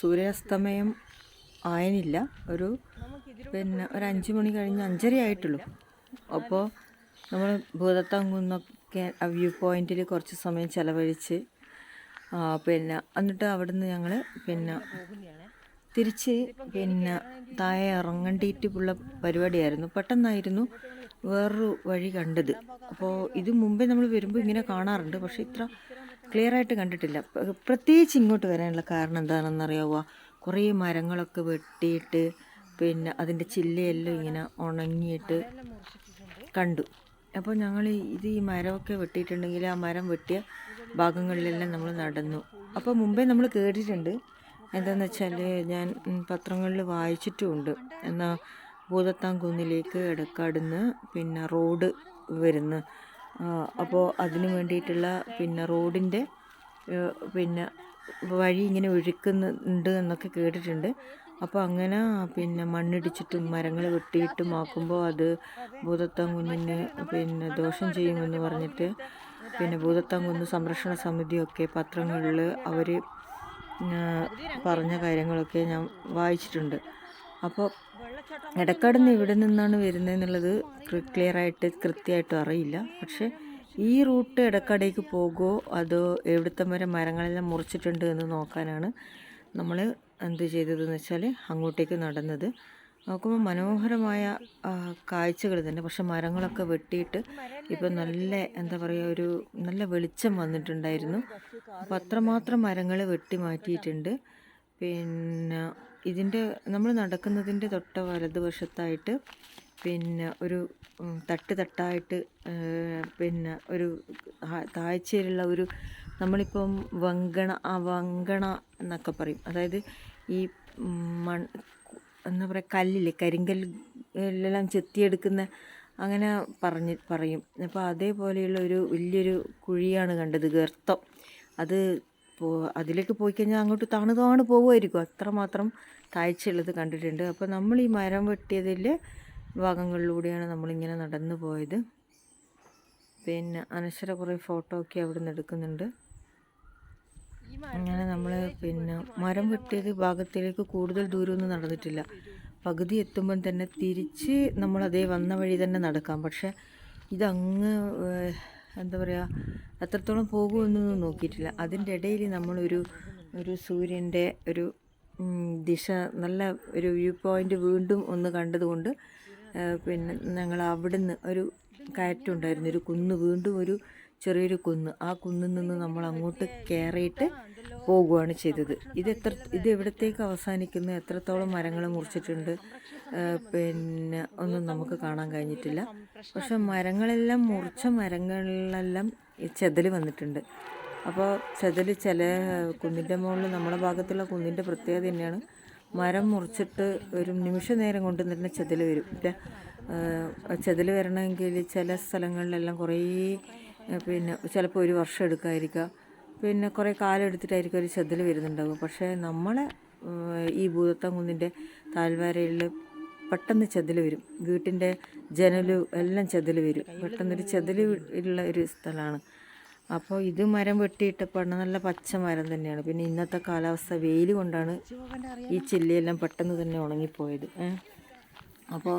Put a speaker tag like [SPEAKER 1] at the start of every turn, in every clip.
[SPEAKER 1] സൂര്യാസ്തമയം ആയനില്ല. ഒരു പിന്നെ ഒരു അഞ്ച് മണി കഴിഞ്ഞ് അഞ്ചര ആയിട്ടുള്ളൂ. അപ്പോൾ നമ്മൾ ഭൂതത്താങ്കുന്നൊക്കെ വ്യൂ പോയിന്റിൽ കുറച്ച് സമയം ചിലവഴിച്ച് പിന്നെ എന്നിട്ട് അവിടുന്ന് ഞങ്ങൾ പിന്നെ തിരിച്ച് പിന്നെ താഴെ ഇറങ്ങണ്ടിയിട്ടുള്ള പരിപാടിയായിരുന്നു. പെട്ടെന്നായിരുന്നു വേറൊരു വഴി കണ്ടത്. അപ്പോൾ ഇത് മുമ്പേ നമ്മൾ വരുമ്പോൾ ഇങ്ങനെ കാണാറുണ്ട്. പക്ഷേ ഇത്ര ക്ലിയർ ആയിട്ട് കണ്ടിട്ടില്ല. പ്ര- പ്രത്യേകിച്ച് ഇങ്ങോട്ട് വരാനുള്ള കാരണം എന്താണെന്നറിയാവോ? കുറേ മരങ്ങളൊക്കെ വെട്ടിയിട്ട് പിന്നെ അതിന്റെ ചില്ലയെല്ലാം ഇങ്ങനെ ഉണങ്ങിയിട്ട് കണ്ടു. അപ്പോൾ ഞങ്ങൾ ഇത് ഈ മരമൊക്കെ വെട്ടിയിട്ടുണ്ടെങ്കിൽ ആ മരം വെട്ടിയ ഭാഗങ്ങളിലെല്ലാം നമ്മൾ നടന്നു. അപ്പോൾ മുമ്പേ നമ്മൾ കേട്ടിട്ടുണ്ട്. എന്താണെന്ന് വെച്ചാൽ ഞാൻ പത്രങ്ങളിൽ വായിച്ചിട്ടുമുണ്ട്. എന്നാൽ ഭൂതത്താം കുന്നിലേക്ക് എടക്കാടുന്ന് പിന്നെ റോഡ് വരുന്നു. അപ്പോൾ അതിന് വേണ്ടിയിട്ടുള്ള പിന്നെ റോഡിന്റെ പിന്നെ വഴി ഇങ്ങനെ ഒഴുക്കുന്നുണ്ട് എന്നൊക്കെ കേട്ടിട്ടുണ്ട്. അപ്പോൾ അങ്ങനെ പിന്നെ മണ്ണിടിച്ചിട്ടും മരങ്ങൾ വെട്ടിയിട്ടും ആക്കുമ്പോൾ അത് ഭൂതത്താം കുഞ്ഞിന് പിന്നെ ദോഷം ചെയ്യുമെന്ന് പറഞ്ഞിട്ട് പിന്നെ ഭൂതത്താം കുന്ന് സംരക്ഷണ സമിതിയൊക്കെ പത്രങ്ങളിൽ അവർ പറഞ്ഞ കാര്യങ്ങളൊക്കെ ഞാൻ വായിച്ചിട്ടുണ്ട്. അപ്പോൾ ഇടക്കടന്ന് ഇവിടെ എവിടെ നിന്നാണ് വരുന്നതെന്നുള്ളത് ക്ലിയർ ആയിട്ട് കൃത്യമായിട്ടും അറിയില്ല. പക്ഷേ ഈ റൂട്ട് ഇടക്കടയ്ക്ക് പോകുമോ അതോ എവിടുത്തെ വരെ മരങ്ങളെല്ലാം മുറിച്ചിട്ടുണ്ട് എന്ന് നോക്കാനാണ് നമ്മൾ എന്ത് ചെയ്തതെന്ന് വെച്ചാൽ അങ്ങോട്ടേക്ക് നടന്നത്. നോക്കുമ്പോൾ മനോഹരമായ കാഴ്ചകൾ തന്നെ. പക്ഷെ മരങ്ങളൊക്കെ വെട്ടിയിട്ട് ഇപ്പം നല്ല എന്താ പറയുക ഒരു നല്ല വെളിച്ചം വന്നിട്ടുണ്ടായിരുന്നു. അപ്പോൾ അത്രമാത്രം മരങ്ങൾ വെട്ടി മാറ്റിയിട്ടുണ്ട്. പിന്നെ ഇതിന്റെ നമ്മൾ നടക്കുന്നതിന്റെ തൊട്ട വലതുവശത്തായിട്ട് പിന്നെ ഒരു തട്ട് തട്ടായിട്ട് പിന്നെ ഒരു താഴ്ചയിലുള്ള ഒരു നമ്മളിപ്പം വങ്കണ ആ വങ്കണ എന്നൊക്കെ പറയും. അതായത് ഈ മൺ എന്താ പറയുക കല്ലില്ലേ കരിങ്കല്ലെല്ലാം ചെത്തിയെടുക്കുന്ന അങ്ങനെ പറഞ്ഞ് പറയും. അപ്പോൾ അതേപോലെയുള്ള ഒരു വലിയൊരു കുഴിയാണ് കണ്ടത് ഗർത്തം. അത് പോ അതിലേക്ക് പോയി കഴിഞ്ഞാൽ അങ്ങോട്ട് താണു താണു പോകുമായിരിക്കും അത്രമാത്രം താഴ്ചയുള്ളത് കണ്ടിട്ടുണ്ട്. അപ്പോൾ നമ്മൾ ഈ മരം വെട്ടിയതിൽ ഭാഗങ്ങളിലൂടെയാണ് നമ്മളിങ്ങനെ നടന്നു പോയത്. പിന്നെ അനശ്വര കുറേ ഫോട്ടോ ഒക്കെ അവിടെ നിന്ന് എടുക്കുന്നുണ്ട്. അങ്ങനെ നമ്മൾ പിന്നെ മരം വെട്ടിയത് ഭാഗത്തിലേക്ക് കൂടുതൽ ദൂരമൊന്നും നടന്നിട്ടില്ല. പകുതി എത്തുമ്പം തന്നെ തിരിച്ച് നമ്മൾ അതേ വന്ന വഴി തന്നെ നടക്കാം. പക്ഷേ ഇതങ്ങ് എന്താ പറയുക എത്രത്തോളം പോകുമെന്നൊന്നും നോക്കിയിട്ടില്ല. അതിന്റെ ഇടയിൽ നമ്മളൊരു ഒരു സൂര്യന്റെ ഒരു ദിശ നല്ല ഒരു വ്യൂ പോയിന്റ് വീണ്ടും ഒന്ന് കണ്ടതുകൊണ്ട് പിന്നെ ഞങ്ങൾ അവിടുന്ന് ഒരു കയറ്റുണ്ടായിരുന്നു ഒരു കുന്ന് വീണ്ടും ഒരു ചെറിയൊരു കുന്ന്. ആ കുന്നിൽ നിന്ന് നമ്മൾ അങ്ങോട്ട് കയറിയിട്ട് പോകുകയാണ് ചെയ്തത്. ഇത് എത്ര ഇത് എവിടത്തേക്ക് അവസാനിക്കുന്നു? എത്രത്തോളം മരങ്ങൾ മുറിച്ചിട്ടുണ്ട്? പിന്നെ ഒന്നും നമുക്ക് കാണാൻ കഴിഞ്ഞിട്ടില്ല. പക്ഷെ മരങ്ങളെല്ലാം മുറിച്ച മരങ്ങളിലെല്ലാം ചെതൽ വന്നിട്ടുണ്ട്. അപ്പോൾ ചെതൽ ചില കുന്നിന്റെ മുകളിൽ നമ്മുടെ ഭാഗത്തുള്ള കുന്നിന്റെ പ്രത്യേകത തന്നെയാണ്. മരം മുറിച്ചിട്ട് ഒരു നിമിഷ നേരം കൊണ്ട് തന്നെ ചെതൽ വരും. ചെതൽ വരണമെങ്കിൽ ചില സ്ഥലങ്ങളിലെല്ലാം കുറേ പിന്നെ ചിലപ്പോൾ ഒരു വർഷം എടുക്കാതിരിക്കുക പിന്നെ കുറേ കാലം എടുത്തിട്ടായിരിക്കും ഒരു ചെതൽ വരുന്നുണ്ടാകും പക്ഷേ നമ്മളെ ഈ ഭൂതത്തം കുന്നിന്റെ താഴ്വാരയിൽ പെട്ടെന്ന് ചെതൽ വരും. വീട്ടിന്റെ ജനലും എല്ലാം ചെതൽ വരും. പെട്ടെന്നൊരു ചെതൽ ഉള്ള ഒരു സ്ഥലമാണ്. അപ്പോൾ ഇത് മരം വെട്ടിയിട്ടപ്പോഴാണ് നല്ല പച്ച മരം തന്നെയാണ്. പിന്നെ ഇന്നത്തെ കാലാവസ്ഥ വെയിൽ കൊണ്ടാണ് ഈ ചില്ലിയെല്ലാം പെട്ടെന്ന് തന്നെ ഉണങ്ങിപ്പോയത്. ഏ. അപ്പോൾ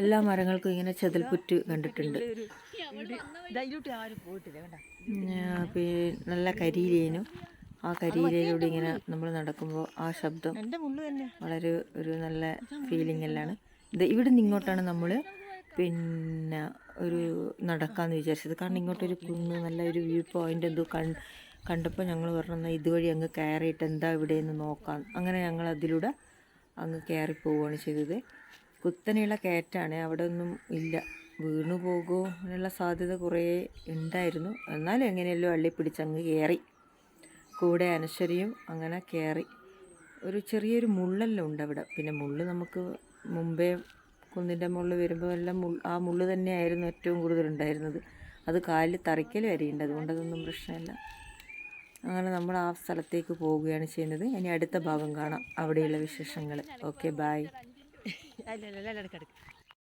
[SPEAKER 1] എല്ലാ മരങ്ങൾക്കും ഇങ്ങനെ ചെതൽപ്പുറ്റ് കണ്ടിട്ടുണ്ട്. പിന്നെ നല്ല കരിയിലേനും. ആ കരിയിലയിലൂടെ ഇങ്ങനെ നമ്മൾ നടക്കുമ്പോൾ ആ ശബ്ദം വളരെ ഒരു നല്ല ഫീലിംഗ് എല്ലാം ഇവിടെ ഇങ്ങോട്ടാണ് നമ്മൾ പിന്നെ ഒരു നടക്കാമെന്ന് വിചാരിച്ചത്. കാരണം ഇങ്ങോട്ടൊരു കുന്ന് നല്ല ഒരു വ്യൂ പോയിന്റ് എന്തോ കണ്ട് കണ്ടപ്പോൾ ഞങ്ങൾ പറഞ്ഞു ഇതുവഴി അങ്ങ് കയറിയിട്ട് എന്താ ഇവിടെ എന്ന് നോക്കാം. അങ്ങനെ ഞങ്ങൾ അതിലൂടെ അങ്ങ് കയറി പോവുകയാണ് ചെയ്തത്. കുത്തനെയുള്ള കയറ്റാണ്. അവിടെ ഒന്നും ഇല്ല. വീണു പോകുമോ എന്നുള്ള സാധ്യത കുറേ ഉണ്ടായിരുന്നു. എന്നാലും എങ്ങനെയല്ലോ അള്ളി പിടിച്ചങ്ങ് കയറി കൂടെ അനശ്വരിയും അങ്ങനെ കയറി ഒരു ചെറിയൊരു മുള്ളെല്ലാം ഉണ്ട് അവിടെ. പിന്നെ മുള്ള് നമുക്ക് മുമ്പേ കുന്നിന്റെ മുകളിൽ വരുമ്പോൾ എല്ലാം മുൾ ആ മുള്ള് തന്നെയായിരുന്നു ഏറ്റവും കൂടുതൽ ഉണ്ടായിരുന്നത്. അത് കാലിൽ തറയ്ക്കൽ വരെയുണ്ട് അതുകൊണ്ട് അതൊന്നും പ്രശ്നമില്ല. അങ്ങനെ നമ്മൾ ആ സ്ഥലത്തേക്ക് പോവുകയാണ് ചെയ്യുന്നത്. ഇനി അടുത്ത ഭാഗം കാണാം. അവിടെയുള്ള വിശേഷങ്ങൾ. ഓക്കെ ബായ്
[SPEAKER 2] അല്ല അല്ല അല്ല കിടക്ക്